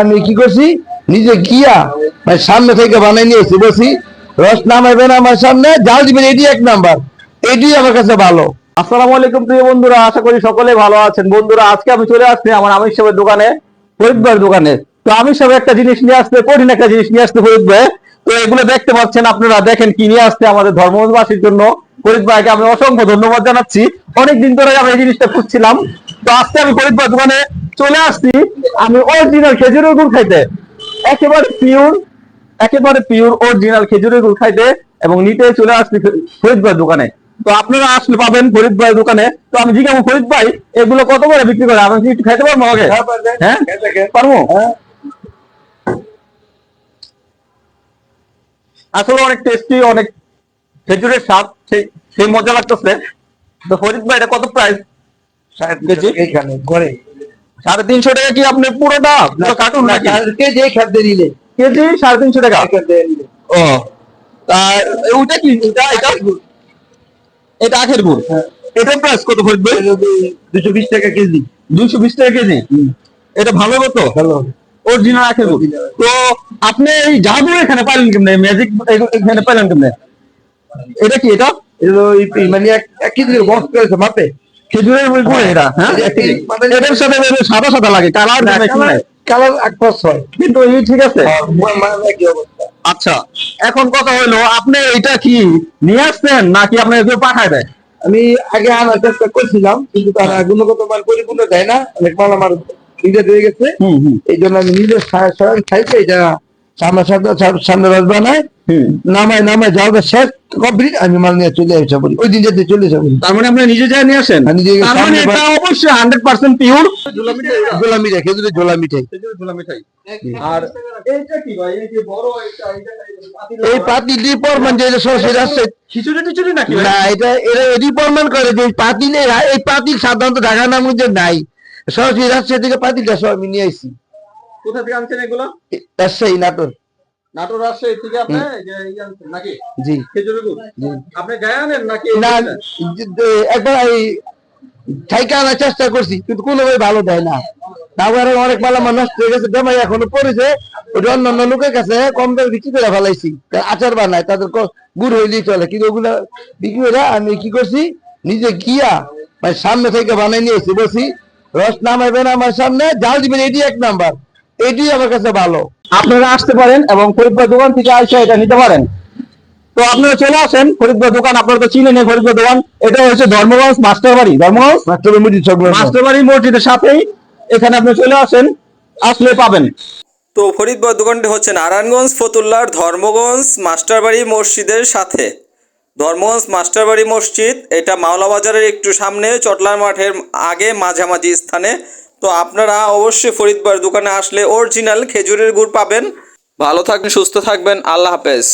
আমি কি করছি? নিজে গিয়া মানে সামনে থেকে বানাই নিয়েছি রস আমার সামনে, জাল দিবেন, এটি এক নাম্বার। এটি আমার কাছে ভালো। আলাইকুম প্রিয় বন্ধুরা, আশা করি সকলে ভালো আছেন। বন্ধুরা, আজকে আমি চলে আসছি আমার আমির সাহেবের দোকানে দোকানে। তো আমির সাহেব একটা জিনিস নিয়ে আসতে কঠিন একটা জিনিস নিয়ে আসতে তো এগুলো দেখতে পাচ্ছেন আপনারা, দেখেন কি নিয়ে আসছে আমাদের ধর্মবাসীর জন্য। ফরিদ ভাইকে আমি অসংখ্য ধন্যবাদ জানাচ্ছি। অনেক দিন ধরে আমি এই জিনিসটা খুঁজছিলাম। তো আজকে আমি ফরিদ ভাই দোকানে চলে আসছি আমি অরিজিনাল খেজুরের গুড় খাইতে। একেবারে পিওর একেবারে পিওর অরিজিনাল খেজুরের গুড় খাইতে এবং নিতে চলে আসছি ফরিদ দোকানে। তো আপনারা আসলে পাবেন ফরিদ দোকানে। তো আমি জিজ্ঞাসা ফরিদ ভাই এগুলো কত করে বিক্রি করে? আমি কি একটু খাইতে পারব আগে হ্যাঁ পারব? আসলে অনেক টেস্টি অনেক খেজুরের স্বাদ সেই সেই মজা লাগতেছে। তো ফরিদ ভাই এটা কত প্রাইস কেজি? এইখানে ঘরে। সাড়ে তিনশো টাকা কি আপনি পুরোটা? পুরো কার্টুন নাকি? কেজি খাদ্য নিলে? কেজি? সাড়ে তিনশো টাকা? ও তা ওইটা কি? এটা? এটা এটা আখের গুড়? এটার প্রাইস কত ফরিদ দুশো বিশ টাকা কেজি। দুইশো বিশ টাকা কেজি? এটা ভালো মতো? ভালো। অরিজিনাল আখের গুড়? তো আপনি এই জাদু এখানে পাইলেন কেমনে? ম্যাজিক এখানে পাইলেন কেমনে? এটা কি এটা? মানে এক এক কেজি বস করেছে মাপে। খেজুরের গুড় গুড় এটা হ্যাঁ? এটা মানে- এটার সাথে সাদা সাদা লাগে কালার কালার ছয়। কিন্তু এই ঠিক আছে? অবস্থা? আচ্ছা এখন কথা হলো আপনি এটা কি নিয়ে আসছেন নাকি কেউ পাঠায় দেয় আমি আগে আনার চেষ্টা করছিলাম কিন্তু তারা গুণগত মান পরিপূর্ণ দেয় না অনেক মাল আমার নিজে দিয়ে গেছে। এই জন্য আমি নিজে সা- স্বয়ং খাইতে এটা সামনে সামনে রস বানায়। হুম। নামায় নামায় যাওয়া শেষ। কমপ্লিট আমি মাল নিয়ে চলে ওই দিন যেতে চলে তার মানে আপনি নিজে নিয়ে আসেন? তার মানে এটা অবশ্যই হান্ড্রেড পার্সেন্ট পিওর ঝোলা মিঠাই। খেজুরের ঝোলা মিঠাই। আর এইটা কি ভাই? এই যে বড় এটা এই পাতি ডিপরমান যে সরাসরি আসছে খিচুড়ি টিচুড়ি নাকি না এটা এরা ডিপরমান করে যে পাতিল এই পাতিল সাধারণত ঢাকা নাম মধ্যে নাই। সরাসরি রাজশাহী থেকে পাতিলটা সব আমি নিয়ে আসছি কোথা থেকে আনছেন এগুলো? রাজশাহী নাটোর। নাটোর রাজশাহী থেকে আপনি নাকি? জি। খেজুরি গুড়? আপনি গায়ে আনেন নাকি? না একবার এই থাইকা আনার চেষ্টা করছি কিন্তু কোনোভাবে ভালো দেয় না। তারপরে অনেক মালা আমার নষ্ট হয়ে গেছে বেমাই এখনও পড়েছে। ওটা অন্য অন্য লোকের কাছে কম দামে বিক্রি করে ফেলাইছি। আচার বানায় তাদের গুড় হইলেই চলে। কিন্তু ওগুলা বিক্রি করে আমি কি করছি? নিজে গিয়া মানে সামনে থেকে বানাই নিয়েছি বলছি রস নামাইবেন আমার সামনে জাল দিবেন এটি এক নাম্বার। এটি আমার কাছে ভালো। আপনারা আসতে পারেন এবং ফরিদপুর দোকান থেকে আইসা এটা নিতে পারেন। তো আপনারা চলে আসেন ফরিদপুর দোকান আপনারা তো চিনেন ফরিদপুর দোকান। এটা হচ্ছে ধর্মগঞ্জ মাস্টার বাড়ি ধর্মগঞ্জ মাস্টার মাস্টার বাড়ি মসজিদের সাথেই এখানে আপনি চলে আসেন আসলে পাবেন। তো ফরিদবর দোকানটি হচ্ছে নারায়ণগঞ্জ ফতুল্লার ধর্মগঞ্জ মাস্টারবাড়ি মসজিদের সাথে। ধর্মগঞ্জ মাস্টারবাড়ি মসজিদ এটা মাওলা বাজারের একটু সামনে চটলার মাঠের আগে মাঝামাঝি স্থানে। তো আপনারা অবশ্যই ফরিদবার দোকানে আসলে অরিজিনাল খেজুরের গুড় পাবেন। ভালো থাকবেন, সুস্থ থাকবেন, আল্লাহ হাফেজ।